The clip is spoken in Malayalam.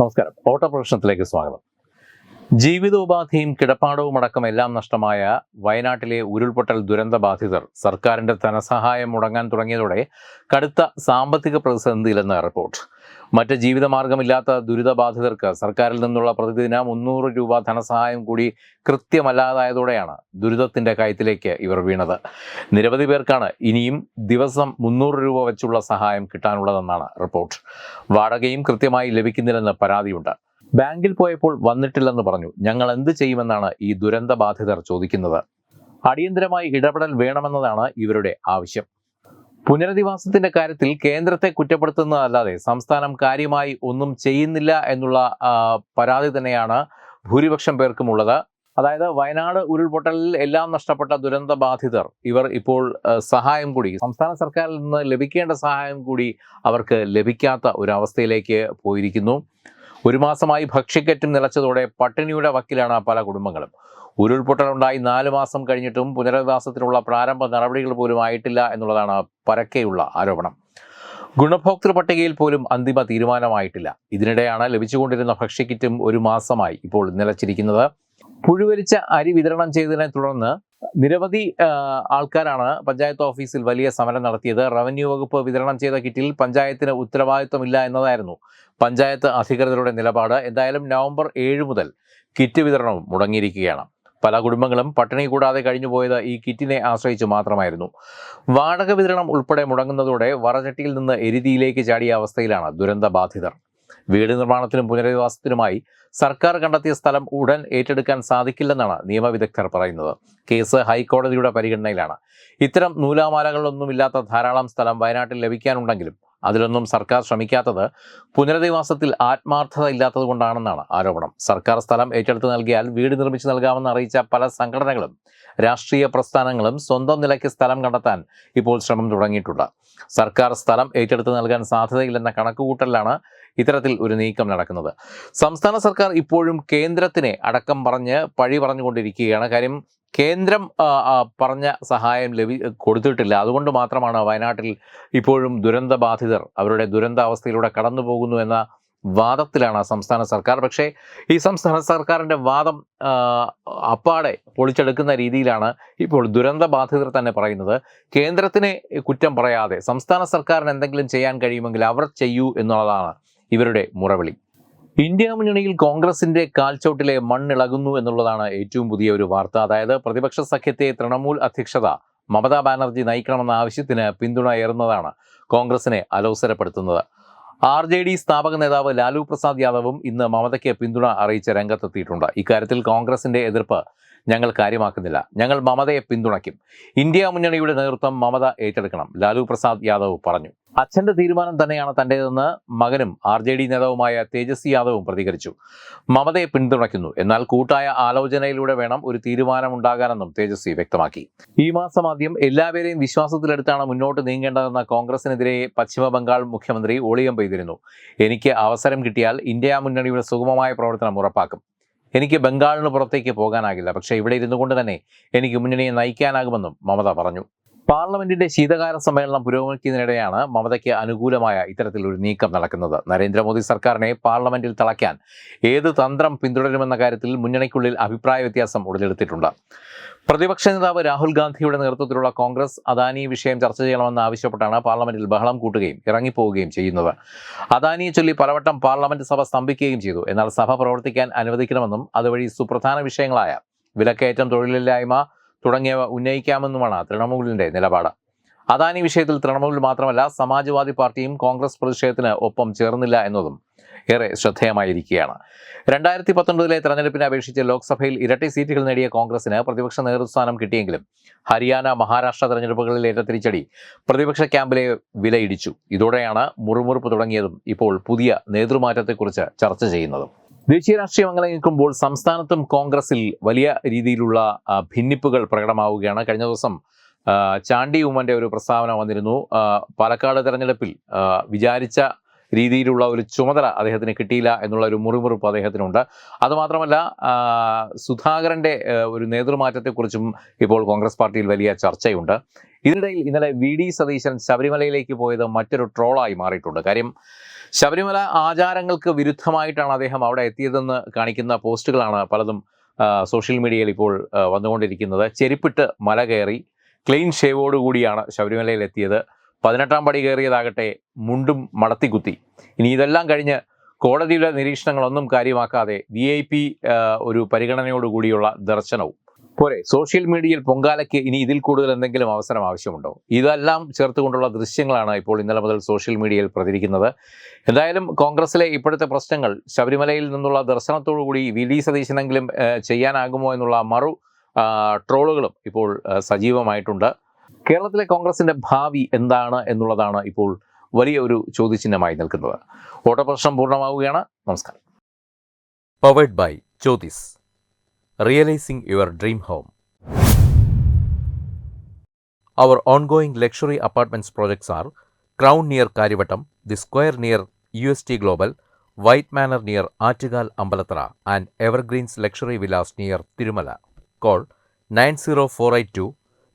നമസ്കാരം. ഓട്ടോ പ്രൊഫഷണത്തിലേക്ക് സ്വാഗതം. ജീവിതോപാധിയും കിടപ്പാടവും അടക്കം എല്ലാം നഷ്ടമായ വയനാട്ടിലെ ഉരുൾപൊട്ടൽ ദുരന്ത ബാധിതർ സർക്കാരിന്റെ ധനസഹായം മുടങ്ങാൻ തുടങ്ങിയതോടെ കടുത്ത സാമ്പത്തിക പ്രതിസന്ധിയിലെന്ന് റിപ്പോർട്ട്. മറ്റ് ജീവിതമാർഗമില്ലാത്ത ദുരിതബാധിതർക്ക് സർക്കാരിൽ നിന്നുള്ള പ്രതിദിന മുന്നൂറ് രൂപ ധനസഹായം കൂടി കൃത്യമല്ലാതായതോടെയാണ് ദുരിതത്തിന്റെ കയത്തിലേക്ക് ഇവർ വീണത്. നിരവധി പേർക്കാണ് ഇനിയും ദിവസം മുന്നൂറ് രൂപ വെച്ചുള്ള സഹായം കിട്ടാനുള്ളതെന്നാണ് റിപ്പോർട്ട്. വാടകയും കൃത്യമായി ലഭിക്കുന്നില്ലെന്ന് പരാതിയുണ്ട്. ബാങ്കിൽ പോയപ്പോൾ വന്നിട്ടില്ലെന്ന് പറഞ്ഞു. ഞങ്ങൾ എന്ത് ചെയ്യുമെന്നാണ് ഈ ദുരന്ത ബാധിതർ ചോദിക്കുന്നത്. അടിയന്തരമായി ഇടപെടൽ വേണമെന്നതാണ് ഇവരുടെ ആവശ്യം. പുനരധിവാസത്തിന്റെ കാര്യത്തിൽ കേന്ദ്രത്തെ കുറ്റപ്പെടുത്തുന്നതല്ലാതെ സംസ്ഥാനം കാര്യമായി ഒന്നും ചെയ്യുന്നില്ല എന്നുള്ള പരാതി തന്നെയാണ് ഭൂരിപക്ഷം പേർക്കും ഉള്ളത്. അതായത് വയനാട് ഉരുൾപൊട്ടലിൽ എല്ലാം നഷ്ടപ്പെട്ട ദുരന്ത ബാധിതർ ഇവർ ഇപ്പോൾ സഹായം കൂടി സംസ്ഥാന സർക്കാരിൽ നിന്ന് ലഭിക്കേണ്ട സഹായം കൂടി അവർക്ക് ലഭിക്കാത്ത ഒരവസ്ഥയിലേക്ക് പോയിരിക്കുന്നു. ഒരു മാസമായി ഭക്ഷ്യക്കറ്റും നിലച്ചതോടെ പട്ടിണിയുടെ വക്കിലാണ് പല കുടുംബങ്ങളും. ഉരുൾപൊട്ടലുണ്ടായി നാല് മാസം കഴിഞ്ഞിട്ടും പുനരധിവാസത്തിനുള്ള പ്രാരംഭ നടപടികൾ പോലും ആയിട്ടില്ല എന്നുള്ളതാണ് പരക്കെയുള്ള ആരോപണം. ഗുണഭോക്തൃ പട്ടികയിൽ പോലും അന്തിമ തീരുമാനമായിട്ടില്ല. ഇതിനിടെയാണ് ലഭിച്ചുകൊണ്ടിരുന്ന ഭക്ഷ്യക്കിറ്റും ഒരു മാസമായി ഇപ്പോൾ നിലച്ചിരിക്കുന്നത്. പുഴുവരിച്ച അരി വിതരണം ചെയ്തതിനെ തുടർന്ന് നിരവധി ആൾക്കാരാണ് പഞ്ചായത്ത് ഓഫീസിൽ വലിയ സമരം നടത്തിയത്. റവന്യൂ വകുപ്പ് വിതരണം ചെയ്ത കിറ്റിൽ പഞ്ചായത്തിന് ഉത്തരവാദിത്വമില്ല എന്നതായിരുന്നു പഞ്ചായത്ത് അധികൃതരുടെ നിലപാട്. എന്തായാലും നവംബർ ഏഴ് മുതൽ കിറ്റ് വിതരണം മുടങ്ങിയിരിക്കുകയാണ്. പല കുടുംബങ്ങളും പട്ടിണി കൂടാതെ കഴിഞ്ഞുപോയത് ഈ കിറ്റിനെ ആശ്രയിച്ച് മാത്രമായിരുന്നു. വാടക വിതരണം ഉൾപ്പെടെ മുടങ്ങുന്നതോടെ വറചട്ടിയിൽ നിന്ന് എരിതിയിലേക്ക് ചാടിയ അവസ്ഥയിലാണ് ദുരന്ത ബാധിതർ വീട് നിർമ്മാണത്തിനും പുനരധിവാസത്തിനുമായി സർക്കാർ കണ്ടെത്തിയ സ്ഥലം ഉടൻ ഏറ്റെടുക്കാൻ സാധിക്കില്ലെന്നാണ് നിയമവിദഗ്ധർ പറയുന്നത്. കേസ് ഹൈക്കോടതിയുടെ പരിഗണനയിലാണ്. ഇത്തരം നൂലാമാലകളൊന്നുമില്ലാത്ത ധാരാളം സ്ഥലം വയനാട്ടിൽ ലഭിക്കാനുണ്ടെങ്കിലും അതിലൊന്നും സർക്കാർ ശ്രമിക്കാത്തത് പുനരധിവാസത്തിൽ ആത്മാർത്ഥത ഇല്ലാത്തത് കൊണ്ടാണെന്നാണ് ആരോപണം. സർക്കാർ സ്ഥലം ഏറ്റെടുത്ത് നൽകിയാൽ വീട് നിർമ്മിച്ച് നൽകാമെന്ന് അറിയിച്ച പല സംഘടനകളും രാഷ്ട്രീയ പ്രസ്ഥാനങ്ങളും സ്വന്തം നിലയ്ക്ക് സ്ഥലം കണ്ടെത്താൻ ഇപ്പോൾ ശ്രമം തുടങ്ങിയിട്ടുണ്ട്. സർക്കാർ സ്ഥലം ഏറ്റെടുത്ത് നൽകാൻ സാധ്യതയില്ലെന്ന കണക്കുകൂട്ടലിലാണ് ഇത്തരത്തിൽ ഒരു നീക്കം നടക്കുന്നത്. സംസ്ഥാന സർക്കാർ ഇപ്പോഴും കേന്ദ്രത്തിനെ അടക്കം പറഞ്ഞ് പഴി പറഞ്ഞുകൊണ്ടിരിക്കുകയാണ്. കാര്യം കേന്ദ്രം പറഞ്ഞ സഹായം ലഭി കൊടുത്തിട്ടില്ല. അതുകൊണ്ട് മാത്രമാണ് വയനാട്ടിൽ ഇപ്പോഴും ദുരന്തബാധിതർ അവരുടെ ദുരന്താവസ്ഥയിലൂടെ കടന്നു പോകുന്നു എന്ന വാദത്തിലാണ് സംസ്ഥാന സർക്കാർ. പക്ഷേ ഈ സംസ്ഥാന സർക്കാരിന്റെ വാദം അപ്പാടെ പൊളിച്ചെടുക്കുന്ന രീതിയിലാണ് ഇപ്പോൾ ദുരന്തബാധിതർ തന്നെ പറയുന്നത്. കേന്ദ്രത്തിനെ കുറ്റം പറയാതെ സംസ്ഥാന സർക്കാരിന് എന്തെങ്കിലും ചെയ്യാൻ കഴിയുമെങ്കിൽ അവർ ചെയ്യൂ എന്നുള്ളതാണ് ഇവരുടെ മുറവിളി. ഇന്ത്യ മുന്നണിയിൽ കോൺഗ്രസിന്റെ കാൽച്ചോട്ടിലെ മണ്ണിളകുന്നു എന്നുള്ളതാണ് ഏറ്റവും പുതിയ ഒരു വാർത്ത. അതായത് പ്രതിപക്ഷ സഖ്യത്തെ തൃണമൂൽ അധ്യക്ഷത മമതാ ബാനർജി നയിക്കണമെന്ന ആവശ്യത്തിന് പിന്തുണയേറുന്നതാണ് കോൺഗ്രസിനെ അലോസരപ്പെടുത്തുന്നത്. ആർ ജെ ഡി സ്ഥാപക നേതാവ് ലാലു പ്രസാദ് യാദവും ഇന്ന് മമതയ്ക്ക് പിന്തുണ അറിയിച്ച രംഗത്തെത്തിയിട്ടുണ്ട്. ഇക്കാര്യത്തിൽ കോൺഗ്രസിന്റെ എതിർപ്പ് ഞങ്ങൾ കാര്യമാക്കുന്നില്ല. ഞങ്ങൾ മമതയെ പിന്തുണയ്ക്കും. ഇന്ത്യ മുന്നണിയുടെ നേതൃത്വം മമത ഏറ്റെടുക്കണം ലാലു പ്രസാദ് യാദവ് പറഞ്ഞു. അച്ഛന്റെ തീരുമാനം തന്നെയാണ് തന്റേതെന്ന് മകനും ആർ ജെ ഡി നേതാവുമായ തേജസ്വി യാദവും പ്രതികരിച്ചു. മമതയെ പിന്തുണയ്ക്കുന്നു. എന്നാൽ കൂട്ടായ ആലോചനയിലൂടെ വേണം ഒരു തീരുമാനമുണ്ടാകാനെന്നും തേജസ്വി വ്യക്തമാക്കി. ഈ മാസം ആദ്യം എല്ലാവരെയും വിശ്വാസത്തിലെടുത്താണ് മുന്നോട്ട് നീങ്ങേണ്ടതെന്ന കോൺഗ്രസിനെതിരെ പശ്ചിമബംഗാൾ മുഖ്യമന്ത്രി ഒളിയം പെയ്തിരുന്നു എനിക്ക് അവസരം കിട്ടിയാൽ ഇന്ത്യ മുന്നണിയുടെ സുഗമമായ പ്രവർത്തനം ഉറപ്പാക്കും. എനിക്ക് ബംഗാളിന് പുറത്തേക്ക് പോകാനാകില്ല. പക്ഷേ ഇവിടെ ഇരുന്നു കൊണ്ട് തന്നെ എനിക്ക് മുന്നണിയെ നയിക്കാനാകുമെന്നും മമത പറഞ്ഞു. പാർലമെന്റിന്റെ ശീതകാല സമ്മേളനം പുരോഗമിക്കുന്നതിനിടെയാണ് മമതയ്ക്ക് അനുകൂലമായ ഇത്തരത്തിലൊരു നീക്കം നടക്കുന്നത്. നരേന്ദ്രമോദി സർക്കാരിനെ പാർലമെന്റിൽ തളയ്ക്കാൻ ഏത് തന്ത്രം പിന്തുടരുമെന്ന കാര്യത്തിൽ മുന്നണിക്കുള്ളിൽ അഭിപ്രായ വ്യത്യാസം ഉടലെടുത്തിട്ടുണ്ട്. പ്രതിപക്ഷ നേതാവ് രാഹുൽ ഗാന്ധിയുടെ നേതൃത്വത്തിലുള്ള കോൺഗ്രസ് അദാനി വിഷയം ചർച്ച ചെയ്യണമെന്ന് ആവശ്യപ്പെട്ടാണ് പാർലമെന്റിൽ ബഹളം കൂട്ടുകയും ഇറങ്ങിപ്പോവുകയും ചെയ്യുന്നത്. അദാനിയെ ചൊല്ലി പലവട്ടം പാർലമെന്റ് സഭ സ്തംഭിക്കുകയും ചെയ്തു. എന്നാൽ സഭ പ്രവർത്തിക്കാൻ അനുവദിക്കണമെന്നും അതുവഴി സുപ്രധാന വിഷയങ്ങളായ വിലക്കയറ്റം തൊഴിലില്ലായ്മ തുടങ്ങിയവ ഉന്നയിക്കാമെന്നുമാണ് തൃണമൂലിന്റെ നിലപാട്. അദാനി വിഷയത്തിൽ തൃണമൂൽ മാത്രമല്ല സമാജ്വാദി പാർട്ടിയും കോൺഗ്രസ് പ്രതിഷേധത്തിന് ഒപ്പം ചേർന്നില്ല എന്നതും ഏറെ ശ്രദ്ധേയമായിരിക്കുകയാണ്. രണ്ടായിരത്തി പത്തൊൻപതിലെ തെരഞ്ഞെടുപ്പിനെ അപേക്ഷിച്ച് ലോക്സഭയിൽ ഇരട്ടി സീറ്റുകൾ നേടിയ കോൺഗ്രസിന് പ്രതിപക്ഷ നേതൃസ്ഥാനം കിട്ടിയെങ്കിലും ഹരിയാന മഹാരാഷ്ട്ര തെരഞ്ഞെടുപ്പുകളിൽ ഏറ്റ തിരിച്ചടി പ്രതിപക്ഷ ക്യാമ്പിലെ വിലയിടിച്ചു. ഇതോടെയാണ് മുറുമുറുപ്പ് തുടങ്ങിയതും ഇപ്പോൾ പുതിയ നേതൃമാറ്റത്തെക്കുറിച്ച് ചർച്ച ചെയ്യുന്നതും. ദേശീയ രാഷ്ട്രീയം അങ്ങനെ നിൽക്കുമ്പോൾ സംസ്ഥാനത്തും കോൺഗ്രസിൽ വലിയ രീതിയിലുള്ള ഭിന്നിപ്പുകൾ പ്രകടമാവുകയാണ്. കഴിഞ്ഞ ദിവസം ചാണ്ടി ഉമ്മന്റെ ഒരു പ്രസ്താവന വന്നിരുന്നു. പാലക്കാട് തെരഞ്ഞെടുപ്പിൽ വിചാരിച്ച രീതിയിലുള്ള ഒരു ചുമതല അദ്ദേഹത്തിന് കിട്ടിയില്ല എന്നുള്ള ഒരു മുറിമുറിപ്പ് അദ്ദേഹത്തിനുണ്ട്. അതുമാത്രമല്ല സുധാകരന്റെ ഒരു നേതൃമാറ്റത്തെക്കുറിച്ചും ഇപ്പോൾ കോൺഗ്രസ് പാർട്ടിയിൽ വലിയ ചർച്ചയുണ്ട്. ഇതിനിടയിൽ ഇന്നലെ വി ഡി സതീശൻ ശബരിമലയിലേക്ക് പോയത് മറ്റൊരു ട്രോളായി മാറിയിട്ടുണ്ട്. കാര്യം ശബരിമല ആചാരങ്ങൾക്ക് വിരുദ്ധമായിട്ടാണ് അദ്ദേഹം അവിടെ എത്തിയതെന്ന് കാണിക്കുന്ന പോസ്റ്റുകളാണ് പലതും സോഷ്യൽ മീഡിയയിൽ ഇപ്പോൾ വന്നുകൊണ്ടിരിക്കുന്നത്. ചെരുപ്പിട്ട് മല കയറി ക്ലീൻ ഷേവോടുകൂടിയാണ് ശബരിമലയിൽ എത്തിയത്. പതിനെട്ടാം പടി കയറിയതാകട്ടെ മുണ്ടും മടത്തിക്കുത്തി. ഇനി ഇതെല്ലാം കഴിഞ്ഞ് കോടതിയുടെ നിരീക്ഷണങ്ങളൊന്നും കാര്യമാക്കാതെ വി ഐ പി ഒരു പരിഗണനയോടുകൂടിയുള്ള ദർശനവും. പോരെ സോഷ്യൽ മീഡിയയിൽ പൊങ്കാലയ്ക്ക് ഇനി ഇതിൽ കൂടുതൽ എന്തെങ്കിലും അവസരം ആവശ്യമുണ്ടോ? ഇതെല്ലാം ചേർത്തുകൊണ്ടുള്ള ദൃശ്യങ്ങളാണ് ഇപ്പോൾ ഇന്നലെ മുതൽ സോഷ്യൽ മീഡിയയിൽ പ്രചരിക്കുന്നത് എന്തായാലും കോൺഗ്രസിലെ ഇപ്പോഴത്തെ പ്രശ്നങ്ങൾ ശബരിമലയിൽ നിന്നുള്ള ദർശനത്തോടുകൂടി വി ഡി സതീശനെങ്കിലും ചെയ്യാനാകുമോ എന്നുള്ള മറു ട്രോളുകളും ഇപ്പോൾ സജീവമായിട്ടുണ്ട്. കേരളത്തിലെ കോൺഗ്രസിന്റെ ഭാവി എന്താണ് എന്നുള്ളതാണ് ഇപ്പോൾ വലിയ ഒരു ചോദ്യചിഹ്നമായി നിൽക്കുന്നത് ഓട്ടപ്രശ്നം പൂർണമാവുകയാണ് നമസ്കാരം powered by Jyothis realising your dream home Our ongoing luxury apartments projects are Crown near Karivattam, The Square near UST Global, White Manor near Artigal Ambalatra, and Evergreens Luxury Villas near